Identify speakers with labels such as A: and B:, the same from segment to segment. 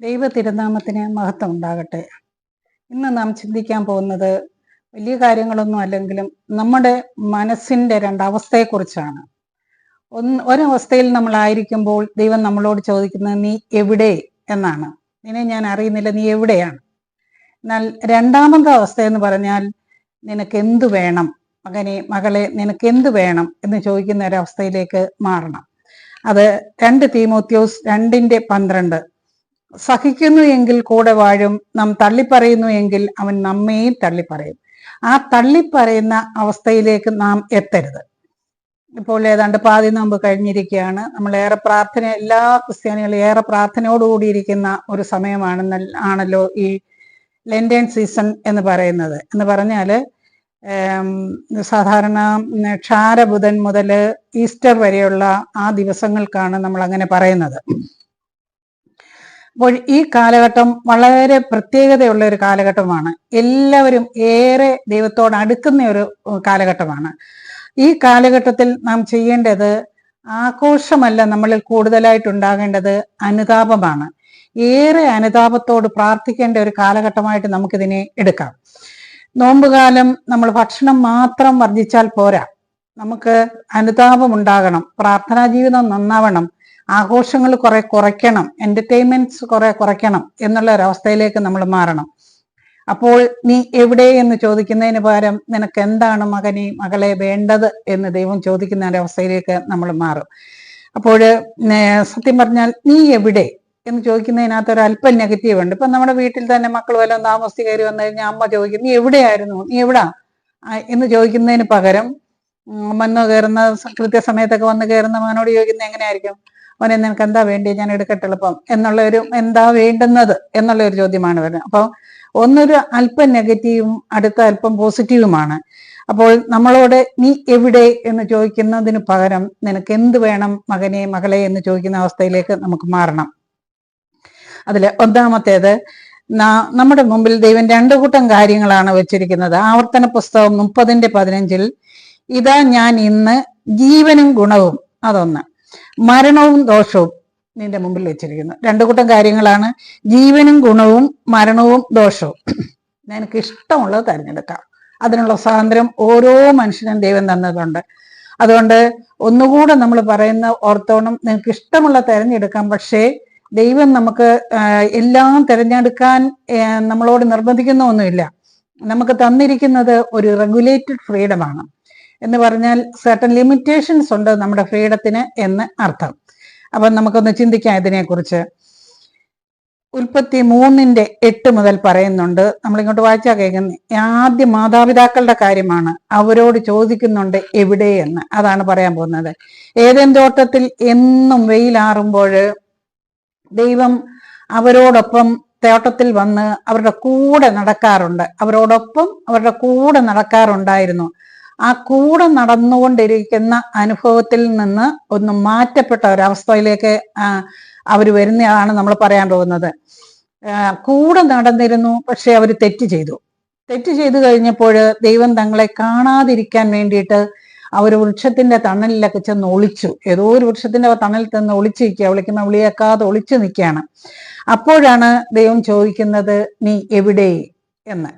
A: ദൈവ തിരുനാമത്തിന് മഹത്വം ഉണ്ടാകട്ടെ. ഇന്ന് നാം ചിന്തിക്കാൻ പോകുന്നത് വലിയ കാര്യങ്ങളൊന്നും അല്ലെങ്കിലും നമ്മുടെ മനസ്സിന്റെ രണ്ടവസ്ഥയെക്കുറിച്ചാണ്. ഒന്ന് ഒരവസ്ഥയിൽ നമ്മളായിരിക്കുമ്പോൾ ദൈവം നമ്മളോട് ചോദിക്കുന്നത് നീ എവിടെ? എന്നാണ്. നിന്നെ ഞാൻ അറിയുന്നില്ല നീ എവിടെയാണ്? എന്നാൽ രണ്ടാമത്തെ അവസ്ഥ എന്ന് പറഞ്ഞാൽ നിനക്ക് എന്തു വേണം? മകനെ മകളെ നിനക്ക് എന്തു വേണം? എന്ന് ചോദിക്കുന്ന ഒരവസ്ഥയിലേക്ക് മാറണം. അത് രണ്ട് തീമോത്യോസ് രണ്ടിന്റെ പന്ത്രണ്ട് സഹിക്കുന്നു എങ്കിൽ കൂടെ വാഴും നാം തള്ളിപ്പറയുന്നു എങ്കിൽ അവൻ നമ്മയും തള്ളിപ്പറയും. ആ തള്ളിപ്പറയുന്ന അവസ്ഥയിലേക്ക് നാം എത്തരുത്. ഇപ്പോൾ ഏതാണ്ട് പാതി നോമ്പ് കഴിഞ്ഞിരിക്കുകയാണ്. നമ്മൾ ഏറെ പ്രാർത്ഥന എല്ലാ ക്രിസ്ത്യാനികളും ഏറെ പ്രാർത്ഥനയോടുകൂടിയിരിക്കുന്ന ഒരു സമയമാണെന്ന ആണല്ലോ ഈ ലെൻഡൻ സീസൺ എന്ന് പറയുന്നത്. എന്ന് പറഞ്ഞാൽ സാധാരണ ക്ഷാരബുധൻ മുതൽ ഈസ്റ്റർ വരെയുള്ള ആ ദിവസങ്ങൾക്കാണ് നമ്മൾ അങ്ങനെ പറയുന്നത്. ഈ കാലഘട്ടം വളരെ പ്രത്യേകതയുള്ള ഒരു കാലഘട്ടമാണ്. എല്ലാവരും ഏറെ ദൈവത്തോട് അടുക്കുന്ന ഒരു കാലഘട്ടമാണ്. ഈ കാലഘട്ടത്തിൽ നാം ചെയ്യേണ്ടത് ആഘോഷമല്ല നമ്മളിൽ കൂടുതലായിട്ട് ഉണ്ടാകേണ്ടത് അനുതാപമാണ്. ഏറെ അനുതാപത്തോട് പ്രാർത്ഥിക്കേണ്ട ഒരു കാലഘട്ടമായിട്ട് നമുക്കിതിനെ എടുക്കാം. നോമ്പുകാലം നമ്മൾ ഭക്ഷണം മാത്രം വർജിച്ചാൽ പോരാ. നമുക്ക് അനുതാപം ഉണ്ടാകണം പ്രാർത്ഥനാ ജീവിതം നന്നാവണം. ആഘോഷങ്ങൾ കുറെ കുറയ്ക്കണം എന്റർടൈൻമെന്റ്സ് കുറെ കുറയ്ക്കണം എന്നുള്ള ഒരവസ്ഥയിലേക്ക് നമ്മൾ മാറണം. അപ്പോൾ നീ എവിടെ എന്ന് ചോദിക്കുന്നതിന് പകരം നിനക്ക് എന്താണ് മകനെ മകളെ വേണ്ടത് എന്ന് ദൈവം ചോദിക്കുന്ന ഒരവസ്ഥയിലേക്ക് നമ്മൾ മാറും. അപ്പോൾ സത്യം പറഞ്ഞാൽ നീ എവിടെ എന്ന് ചോദിക്കുന്നതിനകത്ത് ഒരു അല്പം നെഗറ്റീവ് ഉണ്ട്. ഇപ്പൊ നമ്മുടെ വീട്ടിൽ തന്നെ മക്കൾ വല്ലതും താമസിച്ച് കയറി വന്നു കഴിഞ്ഞാൽ അമ്മ ചോദിക്കും നീ എവിടെയായിരുന്നു? നീ എവിടാ? എന്ന് ചോദിക്കുന്നതിന് പകരം വന്ന് കയറുന്ന കൃത്യസമയത്തൊക്കെ വന്ന് കയറുന്ന മകനോട് ചോദിക്കുന്നത് എങ്ങനെയായിരിക്കും? അവനെ നിനക്ക് എന്താ വേണ്ടി ഞാൻ എടുക്കട്ടെ എളുപ്പം. എന്നുള്ള ഒരു എന്താ വേണ്ടുന്നത് എന്നുള്ള ഒരു ചോദ്യമാണ് വരുന്നത്. അപ്പോൾ ഒന്നൊരു അല്പം നെഗറ്റീവും അടുത്ത അല്പം പോസിറ്റീവുമാണ്. അപ്പോൾ നമ്മളോട് നീ എവിടെ? എന്ന് ചോദിക്കുന്നതിന് പകരം നിനക്ക് എന്ത് വേണം മകനെ മകളെ എന്ന് ചോദിക്കുന്ന അവസ്ഥയിലേക്ക് നമുക്ക് മാറണം. അതിൽ ഒന്നാമത്തേത് നമ്മുടെ മുമ്പിൽ ദൈവം രണ്ടു കൂട്ടം കാര്യങ്ങളാണ് വെച്ചിരിക്കുന്നത്. ആവർത്തന പുസ്തകം മുപ്പതിന്റെ പതിനഞ്ചിൽ ഇതാ ഞാൻ ഇന്ന് ജീവനും ഗുണവും. അതൊന്ന്. മരണവും ദോഷവും നിന്റെ മുമ്പിൽ വെച്ചിരിക്കുന്നു. രണ്ടു കൂട്ടം കാര്യങ്ങളാണ്. ജീവനും ഗുണവും മരണവും ദോഷവും. നിനക്ക് ഇഷ്ടമുള്ളത് തിരഞ്ഞെടുക്കാം. അതിനുള്ള സ്വാതന്ത്ര്യം ഓരോ മനുഷ്യനും ദൈവം തന്നതുണ്ട്. അതുകൊണ്ട് ഒന്നുകൂടെ നമ്മൾ പറയുന്ന ഓർത്തോണം നിനക്ക് ഇഷ്ടമുള്ള തിരഞ്ഞെടുക്കാം. പക്ഷേ ദൈവം നമുക്ക് എല്ലാം തിരഞ്ഞെടുക്കാൻ നമ്മളോട് നിർബന്ധിക്കുന്ന ഒന്നുമില്ല നമുക്ക് തന്നിരിക്കുന്നത് ഒരു റെഗുലേറ്റഡ് ഫ്രീഡമാണ് എന്ന് പറഞ്ഞാൽ സർട്ടൻ ലിമിറ്റേഷൻസ് ഉണ്ട് നമ്മുടെ ഫ്രീഡത്തിന് എന്ന് അർത്ഥം. അപ്പം നമുക്കൊന്ന് ചിന്തിക്കാം ഇതിനെക്കുറിച്ച്. ഉൽപ്പത്തി മൂന്നിന്റെ എട്ട് മുതൽ പറയുന്നുണ്ട്. നമ്മളിങ്ങോട്ട് വായിച്ചാൽ കേൾക്കുന്നത് ആദ്യ മാതാപിതാക്കളുടെ കാര്യമാണ് അവരോട് ചോദിക്കുന്നുണ്ട് എവിടെ എന്ന്. അതാണ് പറയാൻ പോകുന്നത്. ഏതെങ്കിലും തോട്ടത്തിൽ എന്നും വെയിലാറുമ്പോൾ ദൈവം അവരോടൊപ്പം തോട്ടത്തിൽ വന്ന് അവരുടെ കൂടെ നടക്കാറുണ്ട്. അവരോടൊപ്പം അവരുടെ കൂടെ നടക്കാറുണ്ടായിരുന്നു. ആ കൂടെ നടന്നുകൊണ്ടിരിക്കുന്ന അനുഭവത്തിൽ നിന്ന് ഒന്ന് മാറ്റപ്പെട്ട ഒരവസ്ഥയിലേക്ക് അവർ വരുന്നതാണ് നമ്മൾ പറയാൻ പോകുന്നത്. കൂടെ നടന്നിരുന്നു പക്ഷെ അവർ തെറ്റ് ചെയ്തു. തെറ്റ് ചെയ്തു കഴിഞ്ഞപ്പോൾ ദൈവം തങ്ങളെ കാണാതിരിക്കാൻ വേണ്ടിയിട്ട് അവർ വൃക്ഷത്തിന്റെ തണലിലൊക്കെ ചെന്ന് ഒളിച്ചു. ഏതോ ഒരു വൃക്ഷത്തിന്റെ തണലിൽ ചെന്ന് ഒളിച്ചു നിൽക്കുക വിളിക്കുന്ന വിളിയേക്കാതെ ഒളിച്ചു നിൽക്കുകയാണ്. അപ്പോഴാണ് ദൈവം ചോദിക്കുന്നത് നീ എവിടെ? എന്ന്.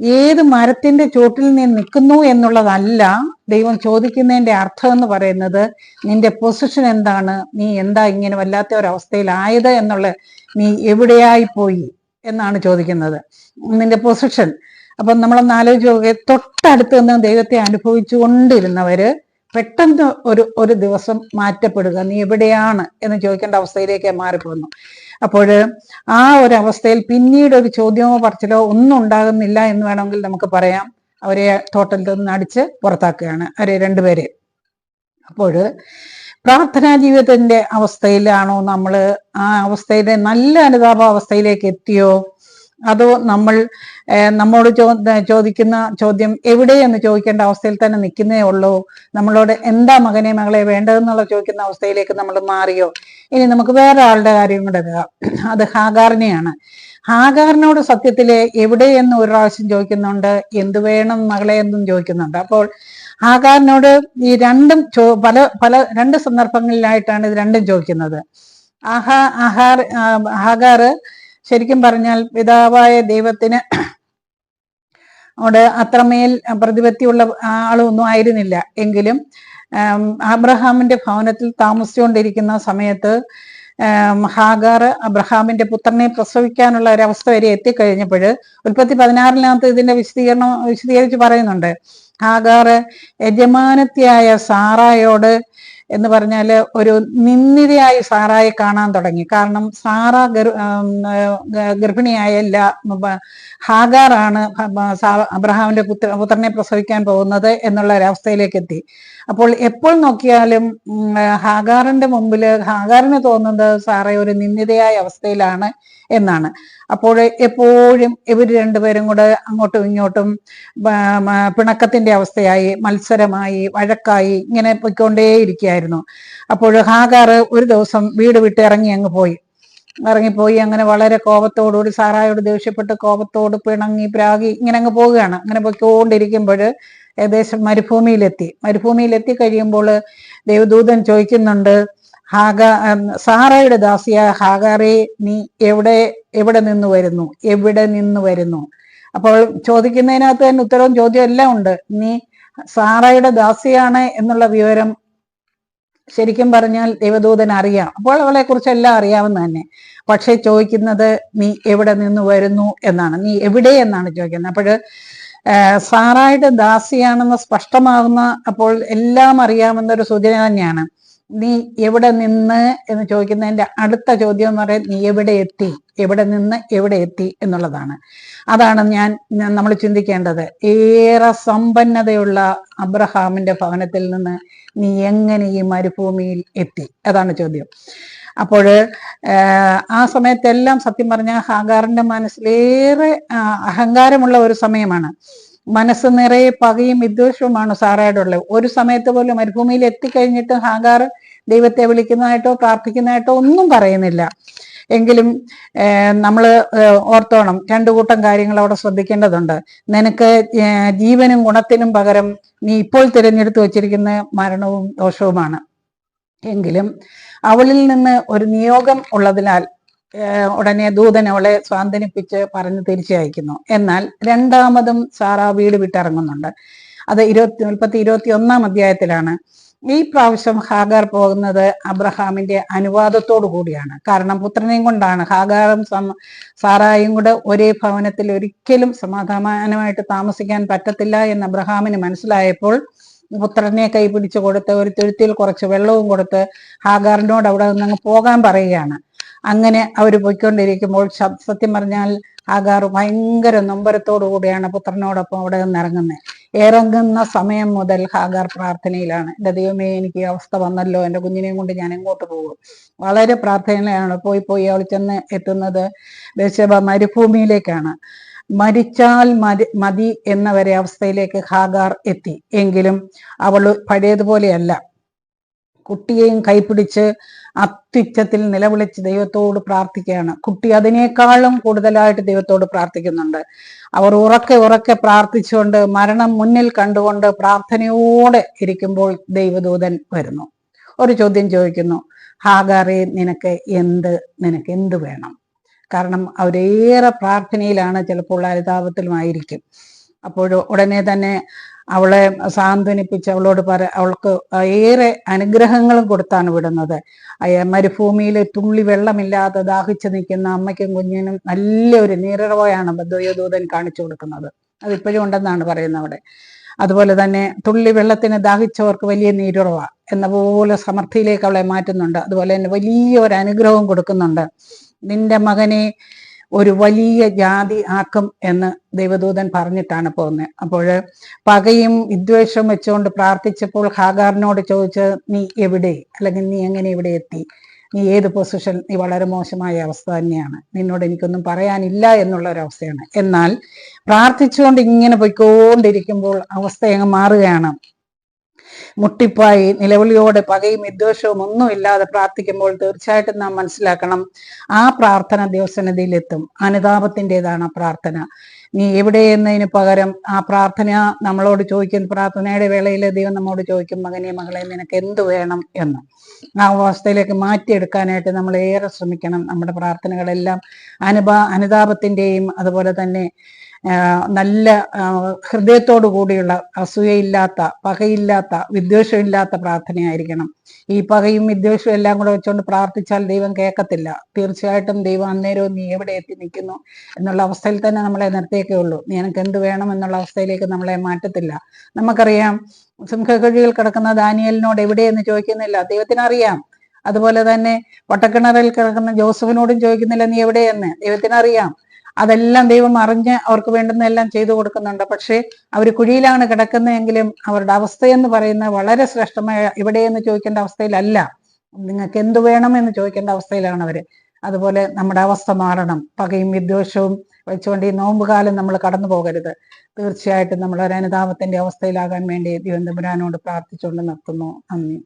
A: ഏത് മരത്തിന്റെ ചോട്ടിൽ നീ നിൽക്കുന്നു എന്നുള്ളതല്ല ദൈവം ചോദിക്കുന്നതിന്റെ അർത്ഥം എന്ന് പറയുന്നത് നിന്റെ പൊസിഷൻ എന്താണ്? നീ എന്താ ഇങ്ങനെ വല്ലാത്ത ഒരവസ്ഥയിലായത് എന്നുള്ള നീ എവിടെയായി പോയി എന്നാണ് ചോദിക്കുന്നത്. നിന്റെ പൊസിഷൻ അപ്പം നമ്മളൊന്ന് ആലോചിച്ച് നോക്കുക തൊട്ടടുത്ത് നിന്ന് ദൈവത്തെ അനുഭവിച്ചു കൊണ്ടിരുന്നവര് പെട്ടെന്ന് ഒരു ഒരു ദിവസം മാറ്റപ്പെടുക. നീ എവിടെയാണ് എന്ന് ചോദിക്കേണ്ട അവസ്ഥയിലേക്ക് മാറിപ്പോകുന്നു. അപ്പോൾ ആ ഒരു അവസ്ഥയിൽ പിന്നീട് ഒരു ചോദ്യമോ പറച്ചിലോ ഒന്നും ഉണ്ടാകുന്നില്ല എന്ന് വേണമെങ്കിൽ നമുക്ക് പറയാം. അവരെ തോട്ടത്തിൽ നിന്ന് അടിച്ച് പുറത്താക്കുകയാണ് അവരെ രണ്ടുപേരെ അപ്പോൾ പ്രാർത്ഥനാ ജീവിതത്തിന്റെ അവസ്ഥയിലാണോ നമ്മൾ ആ അവസ്ഥയിലെ നല്ല അനുതാപ അവസ്ഥയിലേക്ക് എത്തിയോ? അതോ നമ്മൾ നമ്മോട് ചോദിക്കുന്ന ചോദ്യം എവിടെയെന്ന് ചോദിക്കേണ്ട അവസ്ഥയിൽ തന്നെ നിൽക്കുന്നേ ഉള്ളൂ. നമ്മളോട് എന്താ മകനെ മകളെ വേണ്ടതെന്നുള്ള ചോദിക്കുന്ന അവസ്ഥയിലേക്ക് നമ്മൾ മാറിയോ? ഇനി നമുക്ക് വേറെ ആളുടെ കാര്യം കൂടെ അത് ഹാഗാറിനെയാണ്. ഹാഗാറിനോട് സത്യത്തിലെ എവിടെയെന്ന് ഒരു പ്രാവശ്യം ചോദിക്കുന്നുണ്ട്. എന്ത് വേണം മകളെ എന്നും ചോദിക്കുന്നുണ്ട്. അപ്പോൾ ഹാഗാറിനോട് ഈ രണ്ടും പല പല രണ്ട് സന്ദർഭങ്ങളിലായിട്ടാണ് ഇത് രണ്ടും ചോദിക്കുന്നത്. ആഹാ ആഹാർ ഹാഗാർ ശരിക്കും പറഞ്ഞാൽ പിതാവായ ദൈവത്തിന് അവിടെ അത്രമേൽ പ്രതിപത്തിയുള്ള ആളൊന്നും ആയിരുന്നില്ല. എങ്കിലും അബ്രഹാമിന്റെ ഭവനത്തിൽ താമസിച്ചുകൊണ്ടിരിക്കുന്ന സമയത്ത് ഹാഗാർ അബ്രഹാമിന്റെ പുത്രനെ പ്രസവിക്കാനുള്ള ഒരവസ്ഥ വരെ എത്തിക്കഴിഞ്ഞപ്പോൾ ഉൽപ്പത്തി പതിനാറിനകത്ത് ഇതിന്റെ വിശദീകരണം വിശദീകരിച്ച് പറയുന്നുണ്ട്. ഹാഗാർ യജമാനത്തിയായ സാറായോട് എന്ന് പറഞ്ഞാൽ ഒരു നിന്ദിതയായി സാറായെ കാണാൻ തുടങ്ങി. കാരണം സാറ ഗർഭിണിയായല്ല ഹാഗാറാണ് അബ്രഹാമിന്റെ പുത്ര പുത്രനെ പ്രസവിക്കാൻ പോകുന്നത് എന്നുള്ള ഒരവസ്ഥയിലേക്ക് എത്തി. അപ്പോൾ എപ്പോൾ നോക്കിയാലും ഹാഗാറിന്റെ മുമ്പിൽ ഹാഗാറിന് തോന്നുന്നത് സാറേ ഒരു നിന്ദിതയായ അവസ്ഥയിലാണ് എന്നാണ്. അപ്പോൾ എപ്പോഴും ഇവർ രണ്ടുപേരും കൂടെ അങ്ങോട്ടും ഇങ്ങോട്ടും പിണക്കത്തിന്റെ അവസ്ഥയായി മത്സരമായി വഴക്കായി ഇങ്ങനെ പൊയ്ക്കൊണ്ടേയിരിക്കുകയായിരുന്നു. അപ്പോൾ ഹാഗാർ ഒരു ദിവസം വീട് വിട്ട് ഇറങ്ങി അങ്ങ് പോയി. ഇറങ്ങിപ്പോയി അങ്ങനെ വളരെ കോപത്തോടുകൂടി സാറായോട് ദേഷ്യപ്പെട്ട് കോപത്തോട് പിണങ്ങി പ്രാഗി ഇങ്ങനെ അങ്ങ് പോവുകയാണ്. അങ്ങനെ പൊയ്ക്കൊണ്ടിരിക്കുമ്പോൾ ഏകദേശം മരുഭൂമിയിലെത്തി. മരുഭൂമിയിലെത്തി കഴിയുമ്പോൾ ദേവദൂതൻ ചോദിക്കുന്നുണ്ട് ഹാഗ സാറയുടെ ദാസിയ ഹാഗാറെ നീ എവിടെ എവിടെ നിന്ന് വരുന്നു? എവിടെ നിന്ന് വരുന്നു? അപ്പോൾ ചോദിക്കുന്നതിനകത്ത് തന്നെ ഉത്തരവും ചോദ്യം എല്ലാം ഉണ്ട്. നീ സാറയുടെ ദാസിയാണ് എന്നുള്ള വിവരം ശരിക്കും പറഞ്ഞാൽ ദേവദൂതൻ അറിയാം. അപ്പോൾ അവളെ കുറിച്ച് എല്ലാം അറിയാവുന്ന തന്നെ. പക്ഷെ ചോദിക്കുന്നത് നീ എവിടെ നിന്ന് വരുന്നു? എന്നാണ്. നീ എവിടെ? എന്നാണ് ചോദിക്കുന്നത്. അപ്പോൾ സാറായുടെ ദാസിയാണെന്ന് സ്പഷ്ടമാകുന്ന അപ്പോൾ എല്ലാം അറിയാമെന്ന ഒരു സൂചന തന്നെയാണ്. നീ എവിടെ നിന്ന് എന്ന് ചോദിക്കുന്നതിന്റെ അടുത്ത ചോദ്യം എന്ന് പറയുന്നത് നീ എവിടെ എത്തി? എവിടെ നിന്ന് എവിടെ എത്തി എന്നുള്ളതാണ്. അതാണ് ഞാൻ നമ്മൾ ചിന്തിക്കേണ്ടത്. ഏറെ സമ്പന്നതയുള്ള അബ്രഹാമിന്റെ ഭവനത്തിൽ നിന്ന് നീ എങ്ങനെ ഈ മരുഭൂമിയിൽ എത്തി? അതാണ് ചോദ്യം. അപ്പോൾ ആ സമയത്തെല്ലാം സത്യം പറഞ്ഞ ഹാഗാറിന്റെ മനസ്സിലേറെ അഹങ്കാരമുള്ള ഒരു സമയമാണ്. മനസ്സ് നിറയെ പകയും വിദ്വേഷവുമാണ് സാറയുടെ ഒരു സമയത്ത് പോലും മരുഭൂമിയിൽ എത്തിക്കഴിഞ്ഞിട്ട് ഹാഗാർ ദൈവത്തെ വിളിക്കുന്നതായിട്ടോ പ്രാർത്ഥിക്കുന്നതായിട്ടോ ഒന്നും പറയുന്നില്ല. എങ്കിലും നമ്മൾ ഓർത്തോണം രണ്ടു കൂട്ടം കാര്യങ്ങൾ അവിടെ ശ്രദ്ധിക്കേണ്ടതുണ്ട്. നിനക്ക് ജീവനും ഗുണത്തിനും പകരം നീ ഇപ്പോൾ തിരഞ്ഞെടുത്ത് വച്ചിരിക്കുന്ന മരണവും ദോഷവുമാണ്. എങ്കിലും അവളിൽ നിന്ന് ഒരു നിയോഗം ഉള്ളതിനാൽ ഉടനെ ദൂതൻ അവളെ സ്വാന്തനിപ്പിച്ച് പറഞ്ഞ് തിരിച്ചു അയക്കുന്നു. എന്നാൽ രണ്ടാമതും സാറ വീട് വിട്ടിറങ്ങുന്നുണ്ട്. അത് ഇരുപത്തി മുപ്പത്തി ഇരുപത്തി ഒന്നാം അധ്യായത്തിലാണ്. ഈ പ്രാവശ്യം ഹാഗാർ പോകുന്നത് അബ്രഹാമിന്റെ അനുവാദത്തോടു കൂടിയാണ്. കാരണം പുത്രനെയും കൊണ്ടാണ്. ഹാഗാറും സാറായും കൂടെ ഒരേ ഭവനത്തിൽ ഒരിക്കലും സമാധാനമായിട്ട് താമസിക്കാൻ പറ്റത്തില്ല എന്ന് അബ്രഹാമിന് മനസ്സിലായപ്പോൾ പുത്രനെ കൈ പിടിച്ചു കൊടുത്ത് ഒരു തുരുത്തിയിൽ കുറച്ച് വെള്ളവും കൊടുത്ത് ഹാഗാറിനോട് അവിടെ നിന്ന് പോകാൻ പറയുകയാണ്. അങ്ങനെ അവർ പോയിക്കൊണ്ടിരിക്കുമ്പോൾ സത്യം പറഞ്ഞാൽ ഹാഗാർ ഭയങ്കര നൊമ്പരത്തോടു കൂടിയാണ് പുത്രനോടൊപ്പം അവിടെ നിന്ന് ഇറങ്ങുന്നത്. ഇറങ്ങുന്ന സമയം മുതൽ ഹാഗാർ പ്രാർത്ഥനയിലാണ്. എന്റെ ദൈവമേ എനിക്ക് അവസ്ഥ വന്നല്ലോ. എന്റെ കുഞ്ഞിനെയും കൊണ്ട് ഞാൻ എങ്ങോട്ട് പോകും? വളരെ പ്രാർത്ഥനയിലാണ്. പോയി പോയി അവൾ ചെന്ന് എത്തുന്നത് ബേശബ മരുഭൂമിയിലേക്കാണ്. മരിച്ചാൽ മതി മതി എന്ന വരെ അവസ്ഥയിലേക്ക് ഹാഗാർ എത്തി. എങ്കിലും അവൾ പഴയതുപോലെയല്ല. കുട്ടിയെയും കൈപിടിച്ച് അത്യുച്ചത്തിൽ നിലവിളിച്ച് ദൈവത്തോട് പ്രാർത്ഥിക്കുകയാണ്. കുട്ടി അതിനേക്കാളും കൂടുതലായിട്ട് ദൈവത്തോട് പ്രാർത്ഥിക്കുന്നുണ്ട്. അവർ ഉറക്കെ ഉറക്കെ പ്രാർത്ഥിച്ചുകൊണ്ട് മരണം മുന്നിൽ കണ്ടുകൊണ്ട് പ്രാർത്ഥനയോടെ ഇരിക്കുമ്പോൾ ദൈവദൂതൻ വരുന്നു. ഒരു ചോദ്യം ചോദിക്കുന്നു ഹാഗാറെ നിനക്ക് എന്ത് നിനക്ക് എന്ത് വേണം? കാരണം അവരേറെ പ്രാർത്ഥനയിലാണ് ചിലപ്പോൾ അനുതാപത്തിലുമായിരിക്കും അപ്പോൾ ഉടനെ തന്നെ അവളെ സാന്ത്വനിപ്പിച്ച് അവളോട് പറ അവൾക്ക് ഏറെ അനുഗ്രഹങ്ങളും കൊടുത്താണ് വിടുന്നത്. മരുഭൂമിയിൽ തുള്ളി വെള്ളമില്ലാതെ ദാഹിച്ചു നിൽക്കുന്ന അമ്മയ്ക്കും കുഞ്ഞിനും നല്ലൊരു നീറിറവയാണ് ബദ്വയോദൂതൻ കാണിച്ചു കൊടുക്കുന്നത്. അതിപ്പോഴും ഉണ്ടെന്നാണ് പറയുന്നത് അവിടെ. അതുപോലെ തന്നെ തുള്ളി വെള്ളത്തിന് ദാഹിച്ചവർക്ക് വലിയ നീരുറവ എന്ന പോലെ സമൃദ്ധിയിലേക്ക് അവളെ മാറ്റുന്നുണ്ട്. അതുപോലെ തന്നെ വലിയ ഒരു അനുഗ്രഹവും കൊടുക്കുന്നുണ്ട്. നിന്റെ മകനെ ഒരു വലിയ ജാതി ആക്കും എന്ന് ദൈവദൂതൻ പറഞ്ഞിട്ടാണ് പോകുന്നത് അപ്പോൾ പകയും വിദ്വേഷവും വെച്ചുകൊണ്ട് പ്രാർത്ഥിച്ചപ്പോൾ ഹാഗാറിനോട് ചോദിച്ച് നീ എവിടെ? അല്ലെങ്കിൽ നീ എങ്ങനെ ഇവിടെ എത്തി? നീ ഏത് പൊസിഷൻ? നീ വളരെ മോശമായ അവസ്ഥ തന്നെയാണ്. നിന്നോട് എനിക്കൊന്നും പറയാനില്ല എന്നുള്ള ഒരു അവസ്ഥയാണ് എന്നാൽ പ്രാർത്ഥിച്ചുകൊണ്ട് ഇങ്ങനെ പോയിക്കൊണ്ടിരിക്കുമ്പോൾ അവസ്ഥ അങ്ങ് മാറുകയാണ്. മുട്ടിപ്പായി നിലവിളിയോടെ പകയും വിദ്വേഷവും ഒന്നും ഇല്ലാതെ പ്രാർത്ഥിക്കുമ്പോൾ തീർച്ചയായിട്ടും നാം മനസ്സിലാക്കണം ആ പ്രാർത്ഥന ദൈവസന്നിധിയിലെത്തും അനുതാപത്തിന്റെതാണ് ആ പ്രാർത്ഥന. നീ എവിടെ എന്നതിന് പകരം ആ പ്രാർത്ഥന നമ്മളോട് ചോദിക്കുന്ന പ്രാർത്ഥനയുടെ വേളയിൽ ദൈവം നമ്മോട് ചോദിക്കും മകനെ മകളെ നിനക്ക് എന്ത് വേണം? എന്ന്. ആ അവസ്ഥയിലേക്ക് മാറ്റിയെടുക്കാനായിട്ട് നമ്മൾ ഏറെ ശ്രമിക്കണം. നമ്മുടെ പ്രാർത്ഥനകളെല്ലാം അനുഭാ അനുതാപത്തിന്റെയും അതുപോലെ തന്നെ നല്ല ഹൃദയത്തോടു കൂടിയുള്ള അസൂയയില്ലാത്ത പകയില്ലാത്ത വിദ്വേഷമില്ലാത്ത പ്രാർത്ഥനയായിരിക്കണം. ഈ പകയും വിദ്വേഷവും എല്ലാം കൂടെ വെച്ചുകൊണ്ട് പ്രാർത്ഥിച്ചാൽ ദൈവം കേൾക്കത്തില്ല. തീർച്ചയായിട്ടും ദൈവം അന്നേരവും നീ എവിടെ എത്തി നിൽക്കുന്നു എന്നുള്ള അവസ്ഥയിൽ തന്നെ നമ്മളെ നിർത്തിയേക്കേ ഉള്ളൂ. നീ എനിക്ക് എന്ത് വേണം എന്നുള്ള അവസ്ഥയിലേക്ക് നമ്മളെ മാറ്റത്തില്ല. നമുക്കറിയാം സിംഹകഴികൾ കിടക്കുന്ന ദാനിയലിനോട് എവിടെയെന്ന് ചോദിക്കുന്നില്ല. ദൈവത്തിനറിയാം. അതുപോലെ തന്നെ വട്ടക്കിണറിൽ കിടക്കുന്ന ജോസഫിനോടും ചോദിക്കുന്നില്ല നീ എവിടെയെന്ന്? ദൈവത്തിന് അറിയാം അതെല്ലാം ദൈവം അറിഞ്ഞ് അവർക്ക് വേണ്ടുന്നതെല്ലാം ചെയ്തു കൊടുക്കുന്നുണ്ട്. പക്ഷേ അവർ കുഴിയിലാണ് കിടക്കുന്നതെങ്കിലും അവരുടെ അവസ്ഥയെന്ന് പറയുന്ന വളരെ ശ്രേഷ്ഠമായ എവിടെയെന്ന് ചോദിക്കേണ്ട അവസ്ഥയിലല്ല. നിങ്ങൾക്ക് എന്ത് വേണം എന്ന് ചോദിക്കേണ്ട അവസ്ഥയിലാണ് അവർ. അതുപോലെ നമ്മുടെ അവസ്ഥ മാറണം. പകയും വിദ്വേഷവും വെച്ചുകൊണ്ട് ഈ നോമ്പുകാലം നമ്മൾ കടന്നു പോകരുത്. തീർച്ചയായിട്ടും നമ്മൾ ഒരു അനുതാപത്തിന്റെ അവസ്ഥയിലാകാൻ വേണ്ടി ദൈവം തമ്പുരാനോട് പ്രാർത്ഥിച്ചുകൊണ്ട് നിർത്തുന്നു. നന്ദി.